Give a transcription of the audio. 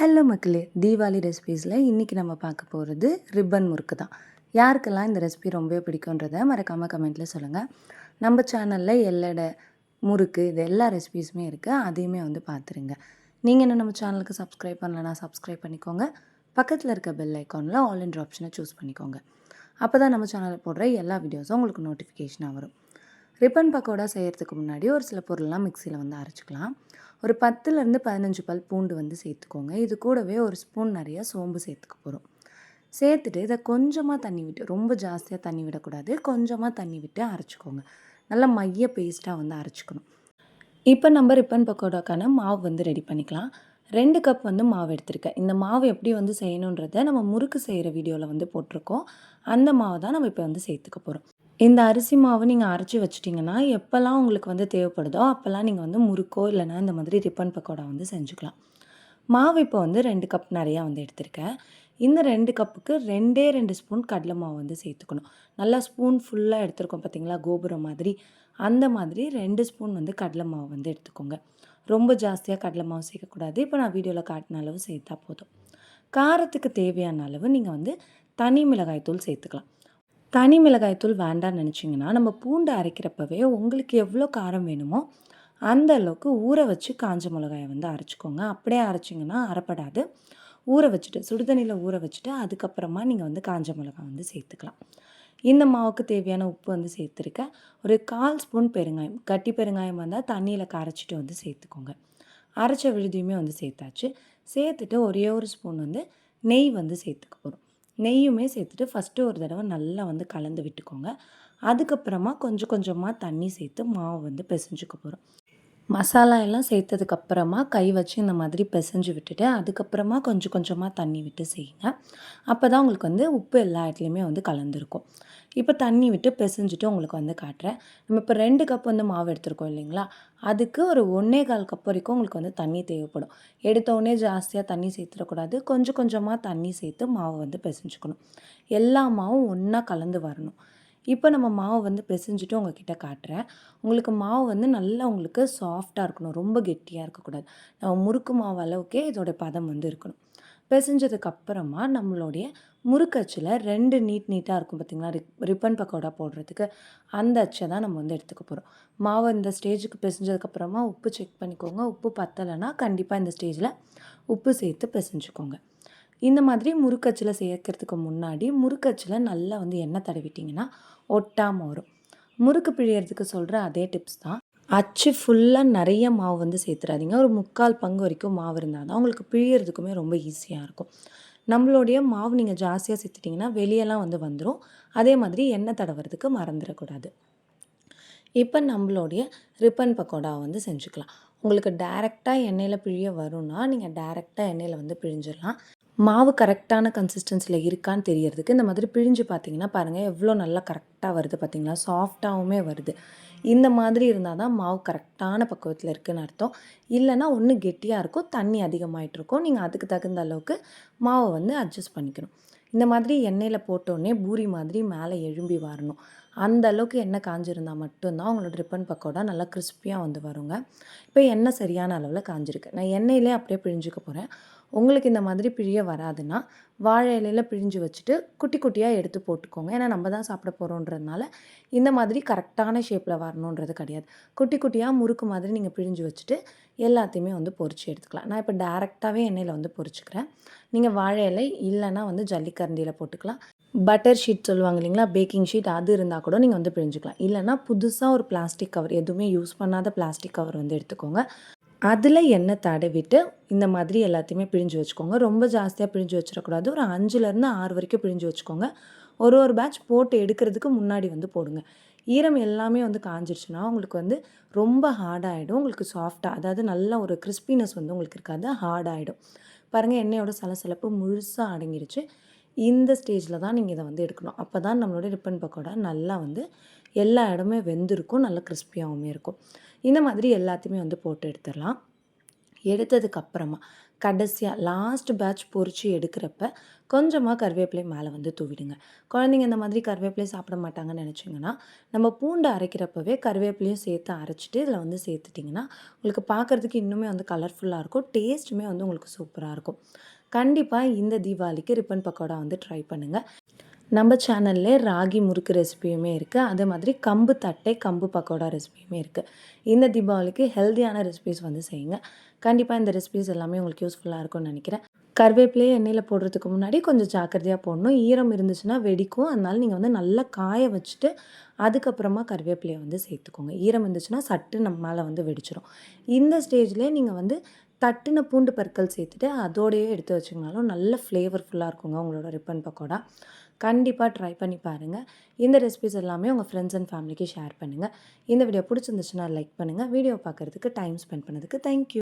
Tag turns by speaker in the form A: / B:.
A: Hello மக்களே தீபாவளி ரெசிபீஸில் இன்றைக்கி நம்ம பார்க்க போகிறது ரிப்பன் முறுக்கு தான். யாருக்கெல்லாம் இந்த ரெசிபி ரொம்பவே பிடிக்குன்றதை மறக்காமல் கமெண்ட்டில் சொல்லுங்கள் நம்ம சேனலில் எல்லடை முறுக்கு இது எல்லா ரெசிபீஸுமே இருக்குது அதையுமே வந்து பார்த்துருங்க. நீங்கள் என்ன நம்ம சேனலுக்கு சப்ஸ்கிரைப் பண்ணலன்னா சப்ஸ்கிரைப் பண்ணிக்கோங்க. பக்கத்தில் இருக்க பெல் ஐக்கானில் ஆல் இன் ஆப்ஷனை சூஸ் பண்ணிக்கோங்க. அப்போ தான் நம்ம சேனலில் போடுற எல்லா வீடியோஸும் உங்களுக்கு நோட்டிஃபிகேஷனாக வரும். ரிப்பன் பக்கோடா செய்கிறதுக்கு முன்னாடி ஒரு சில பொருள்லாம் மிக்சியில் வந்து அரைச்சிக்கலாம். ஒரு பத்துலேருந்து பதினஞ்சு பல் பூண்டு வந்து சேர்த்துக்கோங்க. இது கூடவே ஒரு ஸ்பூன் நிறைய சோம்பு சேர்த்துக்க போகிறோம் சேர்த்துட்டு இதை கொஞ்சமாக தண்ணி விட்டு ரொம்ப ஜாஸ்தியாக தண்ணி விடக்கூடாது. கொஞ்சமாக தண்ணி விட்டு அரைச்சிக்கோங்க. நல்லா மைய பேஸ்ட்டாக வந்து அரைச்சிக்கணும். இப்போ நம்ம ரிப்பன் பக்கோடாக்கான மாவு வந்து ரெடி பண்ணிக்கலாம். ரெண்டு கப் வந்து மாவு எடுத்திருக்கேன். இந்த மாவு எப்படி வந்து செய்யணுன்றதை நம்ம முறுக்கு செய்கிற வீடியோவில் வந்து போட்டிருக்கோம். அந்த மாவை தான் நம்ம இப்போ வந்து சேர்த்துக்க போகிறோம் இந்த அரிசி மாவு நீங்கள் அரைச்சி வச்சிட்டிங்கன்னா எப்போல்லாம் உங்களுக்கு வந்து தேவைப்படுதோ அப்போல்லாம் நீங்கள் வந்து முறுக்கோ இல்லைனா இந்த மாதிரி ரிப்பன் பக்கோடா வந்து செஞ்சுக்கலாம். மாவு இப்போ வந்து ரெண்டு கப் நிறையா வந்து எடுத்திருக்கேன். இந்த ரெண்டு கப்புக்கு ரெண்டே ரெண்டு ஸ்பூன் கடலை மாவு வந்து சேர்த்துக்கணும். நல்லா ஸ்பூன் ஃபுல்லாக எடுத்துருக்கோம் பார்த்தீங்களா? கோபுரம் மாதிரி. அந்த மாதிரி ரெண்டு ஸ்பூன் வந்து கடலை மாவு வந்து எடுத்துக்கோங்க. ரொம்ப ஜாஸ்தியாக கடலை மாவு சேர்க்கக்கூடாது. இப்போ நான் வீடியோவில் காட்டின அளவு சேர்த்தா போதும். காரத்துக்கு தேவையான அளவு நீங்கள் வந்து தனி மிளகாய் தூள் சேர்த்துக்கலாம். தனி மிளகாய்த்தூள் வேண்டாம்னு நினச்சிங்கன்னா நம்ம பூண்டு அரைக்கிறப்பவே உங்களுக்கு எவ்வளோ காரம் வேணுமோ அந்த அளவுக்கு ஊற வச்சு காஞ்ச மிளகாயை வந்து அரைச்சிக்கோங்க. அப்படியே அரைச்சிங்கன்னா அரைப்படாது. ஊற வச்சுட்டு சுடுதண்ணியில் ஊற வச்சுட்டு அதுக்கப்புறமா நீங்கள் வந்து காஞ்ச மிளகாய் வந்து சேர்த்துக்கலாம். இந்த மாவுக்கு தேவையான உப்பு வந்து சேர்த்துருக்கேன் ஒரு கால் ஸ்பூன் பெருங்காயம் கட்டி பெருங்காயம் வந்தால் தண்ணியில் கரைச்சிட்டு வந்து சேர்த்துக்கோங்க. அரைச்ச விழுதியுமே வந்து சேர்த்தாச்சு. சேர்த்துட்டு ஒரே ஒரு ஸ்பூன் வந்து நெய் வந்து சேர்த்துக்க போகிறோம் நெய்யுமே சேர்த்துட்டு ஃபஸ்ட்டு ஒரு தடவை நல்லா வந்து கலந்து விட்டுக்கோங்க. அதுக்கப்புறமா கொஞ்சம் கொஞ்சமாக தண்ணி சேர்த்து மாவு வந்து பிசைஞ்சுக்க போகிறோம் மசாலா எல்லாம் சேர்த்ததுக்கப்புறமா கை வச்சு இந்த மாதிரி பிசைஞ்சு விட்டுட்டு அதுக்கப்புறமா கொஞ்சம் கொஞ்சமாக தண்ணி விட்டு செய்யுங்க. அப்போ தான் உங்களுக்கு வந்து உப்பு எல்லா இடத்துலையுமே வந்து கலந்துருக்கும். இப்போ தண்ணி விட்டு பிசைஞ்சிட்டு உங்களுக்கு வந்து காட்டுறேன். நம்ம இப்போ ரெண்டு கப் வந்து மாவு எடுத்துருக்கோம் இல்லைங்களா? அதுக்கு ஒரு ஒன்றே கால் கப் வரைக்கும் உங்களுக்கு வந்து தண்ணி தேவைப்படும். எடுத்தோடனே ஜாஸ்தியாக தண்ணி சேர்த்துடக்கூடாது. கொஞ்சம் கொஞ்சமாக தண்ணி சேர்த்து மாவு வந்து பிசைஞ்சுக்கணும். எல்லா மாவும் ஒன்றா கலந்து வரணும். இப்போ நம்ம மாவு வந்து பிசைஞ்சிட்டு உங்ககிட்ட காட்டுறேன். உங்களுக்கு மாவு வந்து நல்லா உங்களுக்கு சாஃப்டாக இருக்கணும். ரொம்ப கெட்டியாக இருக்கக்கூடாது. நம்ம முறுக்கு மாவு அளவுக்கே இதோடைய பதம் வந்து இருக்கணும். பிசைஞ்சதுக்கு அப்புறமா நம்மளுடைய முறுக்கச்சில் ரெண்டு நீட் நீட்டாக இருக்கும் பார்த்திங்களா ரிப் ரிப்பன் பக்கோடா போடுறதுக்கு. அந்த அச்சை தான் நம்ம வந்து எடுத்துக்க போகிறோம் மாவு இந்த ஸ்டேஜுக்கு பிசைஞ்சதுக்கப்புறமா உப்பு செக் பண்ணிக்கோங்க. உப்பு பத்தலைன்னா கண்டிப்பாக இந்த ஸ்டேஜில் உப்பு சேர்த்து பிசைஞ்சுக்கோங்க. இந்த மாதிரி முறுக்கச்சில் சேர்க்கறதுக்கு முன்னாடி முறுக்கச்சில் நல்லா வந்து எண்ணெய் தடவிட்டிங்கன்னா ஒட்டாமல் வரும். முறுக்கு பிழியறதுக்கு சொல்கிற அதே டிப்ஸ் தான். அச்சு ஃபுல்லாக நிறைய மாவு வந்து சேர்த்துறாதீங்க. ஒரு முக்கால் பங்கு வரைக்கும் மாவு இருந்தால் தான் உங்களுக்கு பிழியறதுக்குமே ரொம்ப ஈஸியாக இருக்கும். நம்மளுடைய மாவு நீங்கள் ஜாஸ்தியாக சேர்த்துட்டிங்கன்னா வெளியெல்லாம் வந்து வந்துடும் அதே மாதிரி எண்ணெய் தடவுறதுக்கு மறந்துடக்கூடாது. இப்போ நம்மளுடைய ரிப்பன் பக்கோடா வந்து செஞ்சுக்கலாம். உங்களுக்கு டேரெக்டாக எண்ணெயில் பிழிய வரும்னா நீங்கள் டேரெக்டாக எண்ணெயில் வந்து பிழிஞ்சிடலாம். மாவு கரெக்டான கன்சிஸ்டன்சியில் இருக்கான்னு தெரியறதுக்கு இந்த மாதிரி பிழிஞ்சு பார்த்தீங்கன்னா பாருங்கள் எவ்வளோ நல்லா கரெக்டாக வருது பார்த்தீங்களா சாஃப்டாகவுமே வருது. இந்த மாதிரி இருந்தால் தான் மாவு கரெக்டான பக்குவத்தில் இருக்குதுன்னு அர்த்தம். இல்லைனா ஒன்று கெட்டியாக இருக்கும் தண்ணி அதிகமாகிட்டு இருக்கும். நீங்கள் அதுக்கு தகுந்த அளவுக்கு மாவை வந்து அட்ஜஸ்ட் பண்ணிக்கணும். இந்த மாதிரி எண்ணெயில் போட்டோடனே பூரி மாதிரி மேலே எழும்பி வரணும். அந்த அளவுக்கு எண்ணெய் காஞ்சிருந்தால் மட்டும்தான் அவங்களோட ரிப்பன் பக்கோடா நல்லா கிறிஸ்பியாக வந்து வருங்க. இப்போ எண்ணெய் சரியான அளவில் காஞ்சிருக்கு. நான் எண்ணெயிலே அப்படியே பிழிஞ்சுக்க போகிறேன் உங்களுக்கு இந்த மாதிரி பிழிய வராதுன்னா வாழை இலையில் பிழிஞ்சு வச்சுட்டு குட்டி குட்டியாக எடுத்து போட்டுக்கோங்க. ஏன்னா நம்ம தான் சாப்பிட போகிறோன்றதுனால இந்த மாதிரி கரெக்டான ஷேப்பில் வரணுன்றது கிடையாது. குட்டி குட்டியாக முறுக்கு மாதிரி நீங்கள் பிழிஞ்சு வச்சுட்டு எல்லாத்தையுமே வந்து பொறிச்சு எடுத்துக்கலாம். நான் இப்போ டேரெக்டாகவே எண்ணெயில் வந்து பொறிச்சிக்கிறேன் நீங்கள் வாழை இலை இல்லைன்னா வந்து ஜல்லிக்கரண்டியில் போட்டுக்கலாம். பட்டர் ஷீட் சொல்லுவாங்க இல்லைங்களா? பேக்கிங் ஷீட் அது இருந்தால் கூட நீங்கள் வந்து பிழிஞ்சிக்கலாம். இல்லைனா புதுசாக ஒரு பிளாஸ்டிக் கவர் எதுவுமே யூஸ் பண்ணாத பிளாஸ்டிக் கவர் வந்து எடுத்துக்கோங்க. அதில் எண்ணெய் தடவிட்டு இந்த மாதிரி எல்லாத்தையுமே பிழிஞ்சு வச்சுக்கோங்க. ரொம்ப ஜாஸ்தியாக பிழிஞ்சு வச்சிடக்கூடாது. ஒரு அஞ்சுலேருந்து ஆறு வரைக்கும் பிழிஞ்சு வச்சுக்கோங்க. ஒரு ஒரு பேட்ச் போட்டு எடுக்கிறதுக்கு முன்னாடி வந்து போடுங்க. ஈரம் எல்லாமே வந்து காஞ்சிருச்சுன்னா உங்களுக்கு வந்து ரொம்ப ஹார்டாகிடும் உங்களுக்கு சாஃப்டாக அதாவது நல்ல ஒரு கிறிஸ்பினஸ் வந்து உங்களுக்கு இருக்காது. ஹார்டாகிடும் பாருங்கள் எண்ணெயோட சலசலப்பு முழுசாக அடங்கிருச்சு. இந்த ஸ்டேஜில் தான் நீங்கள் இதை வந்து எடுக்கணும். அப்போ தான் நம்மளோட ரிப்பன் பக்கோடா நல்லா வந்து எல்லா இடமே வெந்திருக்கும் நல்லா கிறிஸ்பியாகவுமே இருக்கும். இந்த மாதிரி எல்லாத்தையுமே வந்து போட்டு எடுத்துடலாம். எடுத்ததுக்கப்புறமா கடைசியாக லாஸ்ட் பேட்ச் பொறிச்சு எடுக்கிறப்ப கொஞ்சமாக கருவேப்பிலை மேலே வந்து தூவிடுங்க. குழந்தைங்க இந்த மாதிரி கருவேப்பிலை சாப்பிட மாட்டாங்கன்னு நினச்சிங்கன்னா நம்ம பூண்டு அரைக்கிறப்பவே கருவேப்பிலையும் சேர்த்து அரைச்சிட்டு இதில் வந்து சேர்த்துட்டிங்கன்னா உங்களுக்கு பார்க்குறதுக்கு இன்னுமே வந்து கலர்ஃபுல்லாக இருக்கும் டேஸ்ட்டுமே வந்து உங்களுக்கு சூப்பராக இருக்கும். கண்டிப்பாக இந்த தீபாவளிக்கு ரிப்பன் பக்கோடா வந்து ட்ரை பண்ணுங்கள் நம்ம சேனல்லே ராகி முறுக்கு ரெசிபியுமே இருக்குது அதே மாதிரி கம்பு தட்டை கம்பு பக்கோடா ரெசிபியுமே இருக்குது இந்த தீபாவளிக்கு ஹெல்த்தியான ரெசிபிஸ் வந்து செய்யுங்க. கண்டிப்பாக இந்த ரெசிபிஸ் எல்லாமே உங்களுக்கு யூஸ்ஃபுல்லாக இருக்கும்னு நினைக்கிறேன். கருவேப்பிலையே எண்ணெயில் போடுறதுக்கு முன்னாடி கொஞ்சம் ஜாக்கிரதையாக போடணும். ஈரம் இருந்துச்சுன்னா வெடிக்கும். அதனால நீங்கள் வந்து நல்லா காய வச்சுட்டு அதுக்கப்புறமா கருவேப்பிலையை வந்து சேர்த்துக்கோங்க. ஈரம் இருந்துச்சுன்னா சட்டு நம்ம மேலே வந்து வெடிச்சிடும் இந்த ஸ்டேஜ்லேயே நீங்கள் வந்து தட்டின பூண்டு பற்கள் சேர்த்துட்டு அதோடையே எடுத்து வச்சிங்கனாலும் நல்ல ஃப்ளேவர்ஃபுல்லாக இருக்குங்க உங்களோட ரிப்பன் பக்கோடா. கண்டிப்பாக ட்ரை பண்ணி பாருங்கள் இந்த ரெசிபிஸ் எல்லாமே உங்கள் ஃப்ரெண்ட்ஸ் அண்ட் ஃபேமிலிக்கு ஷேர் பண்ணுங்கள் இந்த வீடியோ பிடிச்சிருந்துச்சுன்னா லைக் பண்ணுங்கள் வீடியோ பார்க்குறதுக்கு டைம் ஸ்பெண்ட் பண்ணதுக்கு தேங்க்யூ